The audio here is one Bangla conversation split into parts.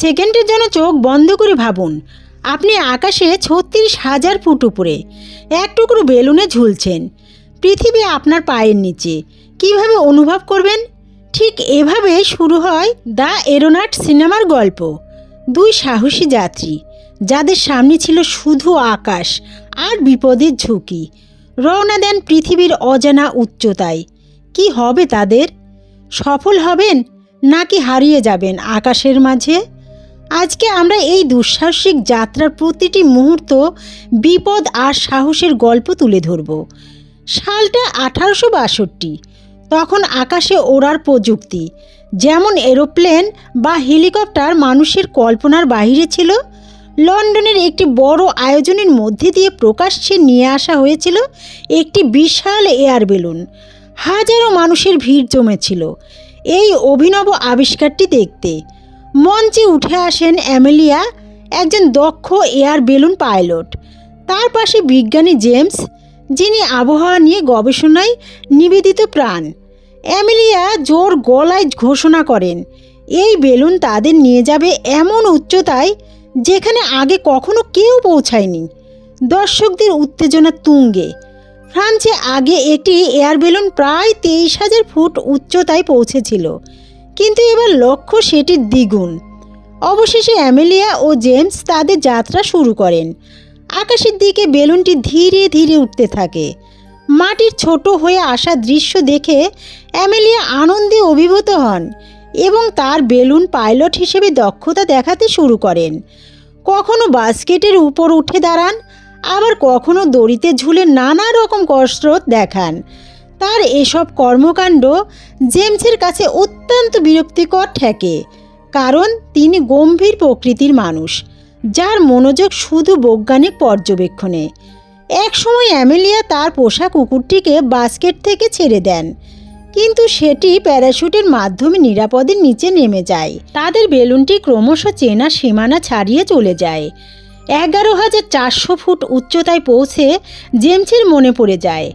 সেকেন্ডের জন্য চোখ বন্ধ করে ভাবুন। আপনি আকাশে ছত্রিশ হাজার ফুট উপরে, এক টুকরো বেলুনে ঝুলছেন। পৃথিবী আপনার পায়ের নিচে। কীভাবে অনুভব করবেন? ঠিক এভাবে শুরু হয় দ্য এরোনাট সিনেমার গল্প। দুই সাহসী যাত্রী, যাদের সামনে ছিল শুধু আকাশ আর বিপদের ঝুঁকি, রওনা দেন পৃথিবীর অজানা উচ্চতায়। কি হবে তাদের? সফল হবেন নাকি হারিয়ে যাবেন আকাশের মাঝে? আজকে আমরা এই দুঃসাহসিক যাত্রার প্রতিটি মুহূর্ত, বিপদ আর সাহসের গল্প তুলে ধরব। সালটা আঠারোশো বাষট্টি। তখন আকাশে ওড়ার প্রযুক্তি, যেমন এরোপ্লেন বা হেলিকপ্টার মানুষের কল্পনার বাইরে ছিল, লন্ডনের একটি বড় আয়োজনের মধ্যে দিয়ে প্রকাশ্যে নিয়ে আসা হয়েছিল একটি বিশাল এয়ার বেলুন। হাজারো মানুষের ভিড় জমেছিল। এই অভিনব আবিষ্কারটি দেখতে মঞ্চে উঠে আসেন অ্যামেলিয়া, একজন দক্ষ এয়ার বেলুন পাইলট। তার পাশে বিজ্ঞানী জেমস, যিনি আবহাওয়া নিয়ে গবেষণায় নিবেদিত প্রাণ। অ্যামেলিয়া জোর গলায় ঘোষণা করেন, এই বেলুন তাদের নিয়ে যাবে এমন উচ্চতায় যেখানে আগে কখনো কেউ পৌঁছায়নি। দর্শকদের উত্তেজনা তুঙ্গে। ফ্রান্সে আগে একটি এয়ার বেলুন প্রায় তেইশ হাজার ফুট উচ্চতায় পৌঁছেছিল। কিন্তু এবার লক্ষ্য সেটির দ্বিগুণ। অবশেষে অ্যামেলিয়া ও জেমস তাদের যাত্রা শুরু করেন। আকাশের দিকে বেলুনটি ধীরে ধীরে উঠতে থাকে। মাটির ছোট হয়ে আসা দৃশ্য দেখে অ্যামেলিয়া আনন্দে অভিভূত হন এবং তার বেলুন পাইলট হিসেবে দক্ষতা দেখাতে শুরু করেন। কখনো বাস্কেটের উপর উঠে দাঁড়ান, আবার কখনো দড়িতে ঝুলে নানা রকম কসরত দেখান। তার এসব কর্মকাণ্ড জেমসের কাছে অত্যন্ত বিরক্তিকর ঠেকে, কারণ তিনি গম্ভীর প্রকৃতির মানুষ, যার মনোযোগ শুধু বৈজ্ঞানিক পর্যবেক্ষণে। একসময় অ্যামেলিয়া তার পোষা কুকুরটিকে বাস্কেট থেকে ছেড়ে দেন, কিন্তু সেটি প্যারাশুটের মাধ্যমে নিরাপদে নিচে নেমে যায়। তাদের বেলুনটি ক্রমশ চেনা সীমানা ছাড়িয়ে চলে যায়। এগারো হাজার চারশো ফুট উচ্চতায় পৌঁছে জেমসের মনে পড়ে যায়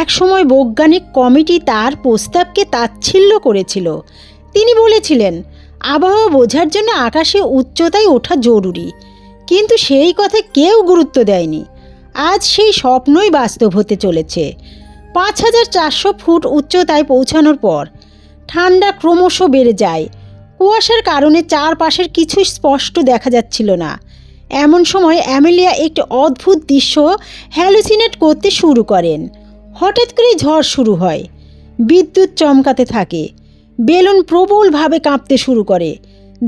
একসময় বৈজ্ঞানিক কমিটি তার প্রস্তাবকে তাচ্ছিল্য করেছিল। তিনি বলেছিলেন, আবহাওয়া বোঝার জন্য আকাশে উচ্চতায় ওঠা জরুরি, কিন্তু সেই কথা কেউ গুরুত্ব দেয়নি। আজ সেই স্বপ্নই বাস্তব হতে চলেছে। পাঁচ হাজার চারশো ফুট উচ্চতায় পৌঁছানোর পর, ঠান্ডা ক্রমশ বেড়ে যায়। কুয়াশার কারণে চারপাশের কিছুই স্পষ্ট দেখা যাচ্ছিল না। এমন সময় অ্যামেলিয়া একটি অদ্ভুত দৃশ্য হ্যালুসিনেট করতে শুরু করেন। হঠাৎ করেই ঝড় শুরু হয়। বিদ্যুৎ চমকাতে থাকে। বেলুন প্রবলভাবে কাঁপতে শুরু করে।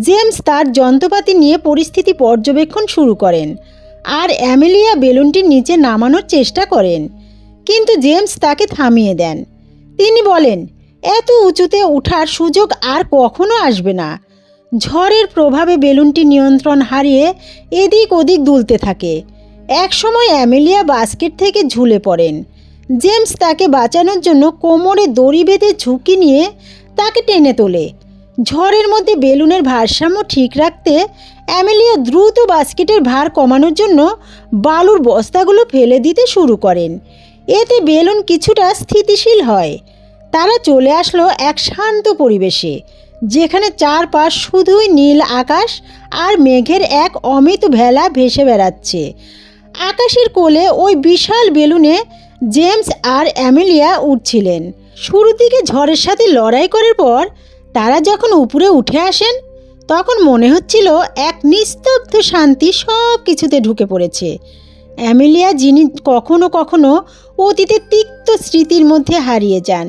জেমস তার যন্ত্রপাতি নিয়ে পরিস্থিতি পর্যবেক্ষণ শুরু করেন আর অ্যামেলিয়া বেলুনটি নিচে নামানোর চেষ্টা করেন। কিন্তু জেমস তাকে থামিয়ে দেন। তিনি বলেন, এত উঁচুতে ওঠার সুযোগ আর কখনো আসবে না। ঝড়ের প্রভাবে বেলুনটি নিয়ন্ত্রণ হারিয়ে এদিক ওদিক দুলতে থাকে। একসময় অ্যামেলিয়া বাস্কেট থেকে ঝুলে পড়েন। জেমস তাকে বাঁচানোর জন্য কোমরে দড়ি বেঁধে ঝুঁকি নিয়ে তাকে টেনে তোলে। ঝড়ের মধ্যে বেলুনের ভারসাম্য ঠিক রাখতে অ্যামেলিয়া দ্রুত বাস্কেটের ভার কমানোর জন্য বালুর বস্তাগুলো ফেলে দিতে শুরু করেন। এতে বেলুন কিছুটা স্থিতিশীল হয়। তারা চলে আসলো এক শান্ত পরিবেশে, যেখানে চারপাশ শুধুই নীল আকাশ আর মেঘের এক অমিত ভেলা ভেসে বেড়াচ্ছে। আকাশের কোলে ওই বিশাল বেলুনে জেমস আর অ্যামেলিয়া উঠছিলেন। শুরুর দিকে ঝড়ের সাথে লড়াই করার পর তারা যখন উপরে উঠে আসেন, তখন মনে হচ্ছিল এক নিস্তব্ধ শান্তি সব কিছুতে ঢুকে পড়েছে। অ্যামেলিয়া যিনি কখনো কখনো অতীতের তিক্ত স্মৃতির মধ্যে হারিয়ে যান,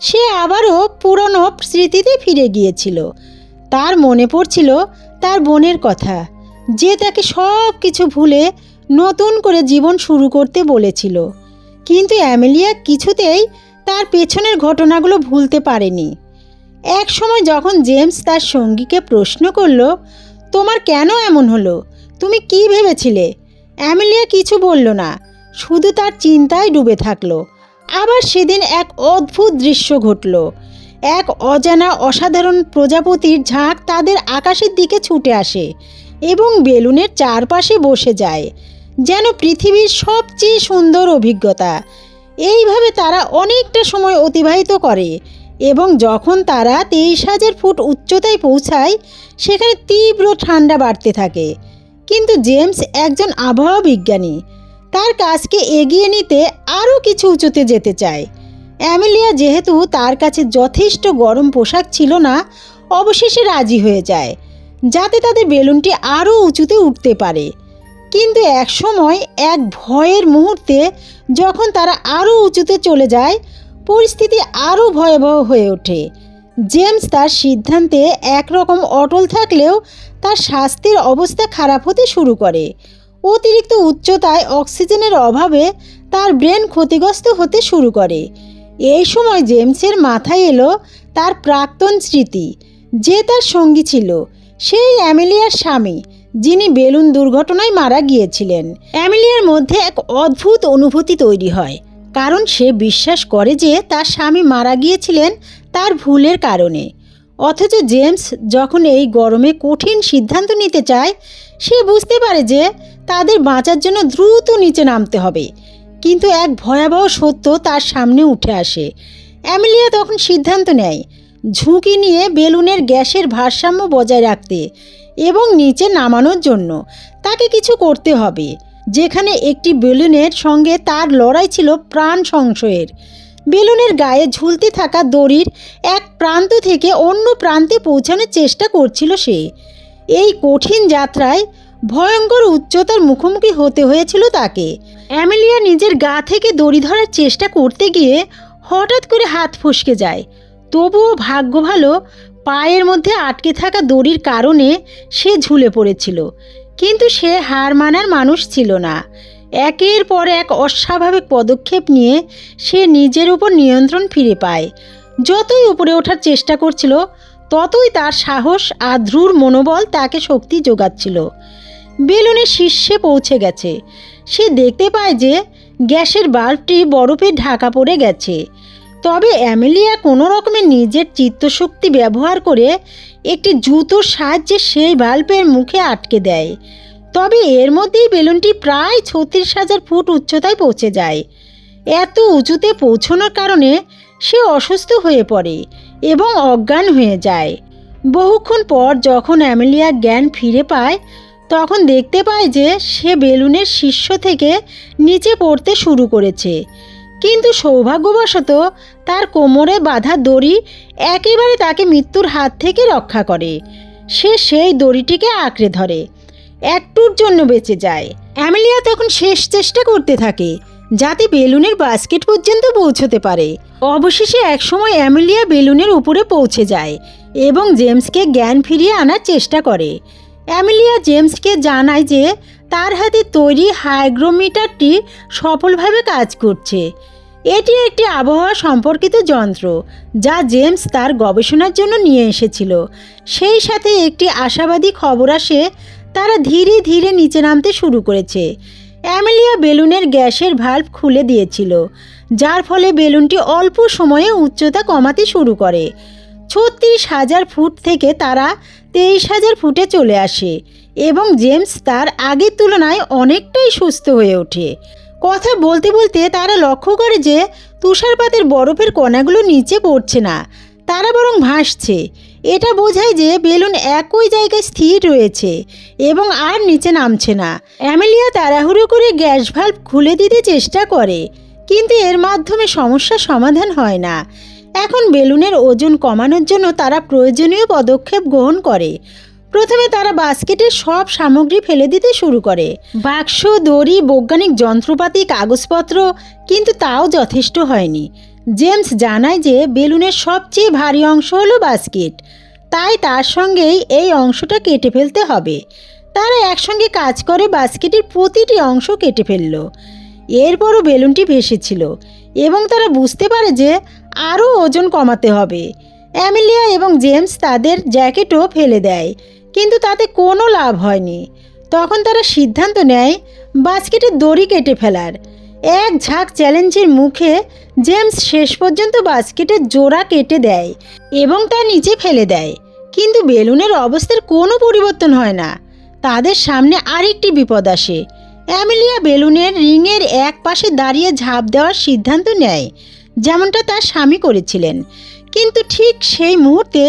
সে আবারও পুরনো স্মৃতিতে ফিরে গিয়েছিল। তার মনে পড়ছিল তার বোনের কথা, যে তাকে সব কিছু ভুলে নতুন করে জীবন শুরু করতে বলেছিল। কিন্তু অ্যামেলিয়া কিছুতেই তার পেছনের ঘটনাগুলো ভুলতে পারেনি। এক সময় যখন জেমস তার সঙ্গীকে প্রশ্ন করল, তোমার কেন এমন হলো? তুমি কি ভেবেছিলে? অ্যামেলিয়া কিছু বলল না, শুধু তার চিন্তায় ডুবে থাকল। আবার সেদিন এক অদ্ভুত দৃশ্য ঘটল। এক অজানা অসাধারণ প্রজাপতির ঝাঁক তাদের আকাশের দিকে ছুটে আসে এবং বেলুনের চারপাশে বসে যায়। যেন পৃথিবীর সবচেয়ে সুন্দর অভিজ্ঞতা। এইভাবে তারা অনেকটা সময় অতিবাহিত করে এবং যখন তারা তেইশ হাজার ফুট উচ্চতায় পৌঁছায়, সেখানে তীব্র ঠান্ডা বাড়তে থাকে। কিন্তু জেমস একজন আবহাওয়া বিজ্ঞানী। তার কাজকে এগিয়ে নিতে আরও কিছু উঁচুতে যেতে চায়। অ্যামেলিয়া যেহেতু তার কাছে যথেষ্ট গরম পোশাক ছিল না, অবশেষে রাজি হয়ে যায়, যাতে তাদের বেলুনটি আরও উঁচুতে উঠতে পারে। কিন্তু একসময় এক ভয়ের মুহূর্তে যখন তারা আরও উঁচুতে চলে যায়, পরিস্থিতি আরও ভয়াবহ হয়ে ওঠে। জেমস তার সিদ্ধান্তে একরকম অটল থাকলেও তার স্বাস্থ্যের অবস্থা খারাপ হতে শুরু করে। অতিরিক্ত উচ্চতায় অক্সিজেনের অভাবে তার ব্রেন ক্ষতিগ্রস্ত হতে শুরু করে। এই সময় জেমসের মাথায় এলো তার প্রাক্তন স্মৃতি, যে তার সঙ্গী ছিল। সেই অ্যামেলিয়ার স্বামী যিনি বেলুন দুর্ঘটনায় মারা গিয়েছিলেন। অ্যামেলিয়ার মধ্যে এক অদ্ভুত অনুভূতি তৈরি হয়, কারণ সে বিশ্বাস করে যে তার স্বামী মারা গিয়েছিলেন তার ভুলের কারণে। অথচ জেমস যখন এই গরমে কঠিন সিদ্ধান্ত নিতে চায়, সে বুঝতে পারে যে তাদের বাঁচার জন্য দ্রুত নিচে নামতে হবে। কিন্তু এক ভয়াবহ সত্য তার সামনে উঠে আসে। অ্যামেলিয়া তখন সিদ্ধান্ত নেয়, ঝুঁকি নিয়ে বেলুনের গ্যাসের ভারসাম্য বজায় রাখতে। এবং নিচে নামানোর জন্য। তাকে কিছু করতে হবে। যেখানে একটি বেলুনের সঙ্গে তার লড়াই ছিল প্রাণ সংশয়ের। বেলুনের গায়ে ঝুলতে থাকা দড়ির এক প্রান্ত থেকে অন্য প্রান্তে পৌঁছানোর চেষ্টা করছিল সে। এই কঠিন যাত্রায় ভয়ঙ্কর উচ্চতার মুখোমুখি হতে হয়েছিল তাকে। অ্যামেলিয়া নিজের গা থেকে দড়ি ধরার চেষ্টা করতে গিয়ে হঠাৎ করে হাত ফসকে যায়। তবুও ভাগ্য ভালো পায়ের মধ্যে আটকে থাকা দড়ির কারণে সে ঝুলে পড়েছিল। কিন্তু সে হার মানার মানুষ ছিল না। একের পর এক অস্বাভাবিক পদক্ষেপ নিয়ে সে নিজের উপর নিয়ন্ত্রণ ফিরে পায়। যতই উপরে ওঠার চেষ্টা করছিল, ততই তার সাহস আর ধ্রুর মনোবল তাকে শক্তি যোগাচ্ছিল। বেলুনের শীর্ষে পৌঁছে গেছে। সে দেখতে পায় যে গ্যাসের বাল্বটি বরফে ঢাকা পড়ে গেছে। তবে অ্যামেলিয়া কোনো রকমের নিজের চিত্তশক্তি ব্যবহার করে একটি জুতোর সাহায্যে সেই বাল্বের মুখে আটকে দেয়। তবে এর মধ্যেই বেলুনটি প্রায় ছত্রিশ হাজার ফুট উচ্চতায় পৌঁছে যায়। এত উঁচুতে পৌঁছানোর কারণে সে অসুস্থ হয়ে পড়ে এবং অজ্ঞান হয়ে যায়। বহুক্ষণ পর যখন অ্যামেলিয়া জ্ঞান ফিরে পায়, তখন দেখতে পায় যে সে বেলুনের শীর্ষ থেকে নিচে পড়তে শুরু করেছে। কিন্তু সৌভাগ্যবশত তার কোমরে বাঁধা দড়ি একেবারে তাকে মৃত্যুর হাত থেকে রক্ষা করে। সে সেই দড়িটিকে আঁকড়ে ধরে। একটুর জন্য বেঁচে যায়। অ্যামেলিয়া তখন শেষ চেষ্টা করতে থাকে, যাতে বেলুনের বাস্কেট পর্যন্ত পৌঁছতে পারে। অবশেষে একসময় অ্যামেলিয়া বেলুনের উপরে পৌঁছে যায় এবং জেমসকে জ্ঞান ফিরিয়ে আনার চেষ্টা করে। অ্যামেলিয়া জেমসকে জানায় যে তার হাতে তৈরি হাইগ্রোমিটারটি সফলভাবে কাজ করছে। এটি একটি আবহাওয়া সম্পর্কিত যন্ত্র, যা জেমস তার গবেষণার জন্য নিয়ে এসেছিল। সেই সাথে একটি আশাবাদী খবর আসে, তারা ধীরে ধীরে নিচে নামতে শুরু করেছে। অ্যামেলিয়া বেলুনের গ্যাসের ভাল্ব খুলে দিয়েছিল, যার ফলে বেলুনটি অল্প সময়ে উচ্চতা কমাতে শুরু করে। ছত্রিশ হাজার ফুট থেকে তারা তেইশ হাজার ফুটে চলে আসে, এবং জেমস তার আগের তুলনায় অনেকটাই সুস্থ হয়ে ওঠে। কথা বলতে বলতে তারা লক্ষ্য করে যে তুষারপাতের বরফের কণাগুলো নিচে পড়ছে না, তারা বরং ভাসছে। এটা বোঝায় যে বেলুন একই জায়গায় স্থির রয়েছে এবং আর নিচে নামছে না। অ্যামেলিয়া তাড়াহুড়ো করে গ্যাস ভাল্ব খুলে দিতে চেষ্টা করে, কিন্তু এর মাধ্যমে সমস্যার সমাধান হয় না। এখন বেলুনের ওজন কমানোর জন্য তারা প্রয়োজনীয় পদক্ষেপ গ্রহণ করে। প্রথমে তারা বাস্কেটের সব সামগ্রী ফেলে দিতে শুরু করে। বাক্স, দড়ি, বৈজ্ঞানিক যন্ত্রপাতি, কাগজপত্র, কিন্তু তাও যথেষ্ট হয়নি। জেমস জানায় যে বেলুনের সবচেয়ে ভারী অংশ হলো বাস্কেট। তাই তার সঙ্গেই এই অংশটা কেটে ফেলতে হবে। তারা একসঙ্গে কাজ করে বাস্কেটের প্রতিটি অংশ কেটে ফেলল। এরপরও বেলুনটি ভেসেছিল এবং তারা বুঝতে পারে যে আরও ওজন কমাতে হবে। অ্যামেলিয়া এবং জেমস তাদের জ্যাকেটও ফেলে দেয়। কিন্তু তাতে কোনো লাভ হয়নি। তখন তারা সিদ্ধান্ত নেয় বাস্কেটের দড়ি কেটে ফেলার। এক ঝাঁক চ্যালেঞ্জের মুখে জেমস শেষ পর্যন্ত বাস্কেটের জোড়া কেটে দেয় এবং তা নিচে ফেলে দেয়। কিন্তু বেলুনের অবস্থার কোনো পরিবর্তন হয় না। তাদের সামনে আরেকটি বিপদ আসে। অ্যামেলিয়া বেলুনের রিংয়ের এক পাশে দাঁড়িয়ে ঝাঁপ দেওয়ার সিদ্ধান্ত নেয়, যেমনটা তার স্বামী করেছিলেন। কিন্তু ঠিক সেই মুহূর্তে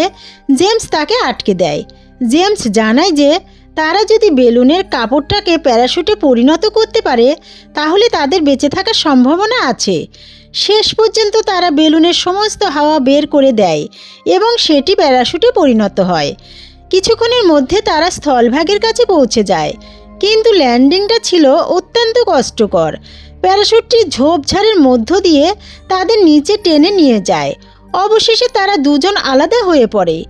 জেমস তাকে আটকে দেয়। জেমস জানায় যে, তারা যদি বেলুনের কাপড়টাকে প্যারাশুটে পরিণত করতে পারে, তাহলে তাদের বেঁচে থাকার সম্ভাবনা আছে। শেষ পর্যন্ত তারা বেলুনের সমস্ত হাওয়া বের করে দেয় এবং সেটি প্যারাশুটে পরিণত হয়। কিছুক্ষণের মধ্যে তারা স্থলভাগের কাছে পৌঁছে যায়। কিন্তু ল্যান্ডিংটা ছিল অত্যন্ত কষ্টকর। প্যারাশুটটি ঝোপঝাড়ের মধ্য দিয়ে তাদের নিচে টেনে নিয়ে যায়। অবশেষে তারা দুজন আলাদা হয়ে পড়ে।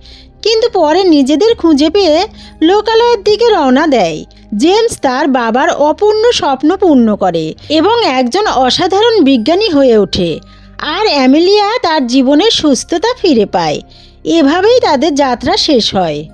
কিন্তু পরে নিজেদের খুঁজে পেয়ে লোকালয়ের দিকে রওনা দেয়। জেমস তার বাবার অপূর্ণ স্বপ্ন পূর্ণ করে এবং একজন অসাধারণ বিজ্ঞানী হয়ে ওঠে আর অ্যামেলিয়া তার জীবনের সুস্থতা ফিরে পায়। এভাবেই তাদের যাত্রা শেষ হয়।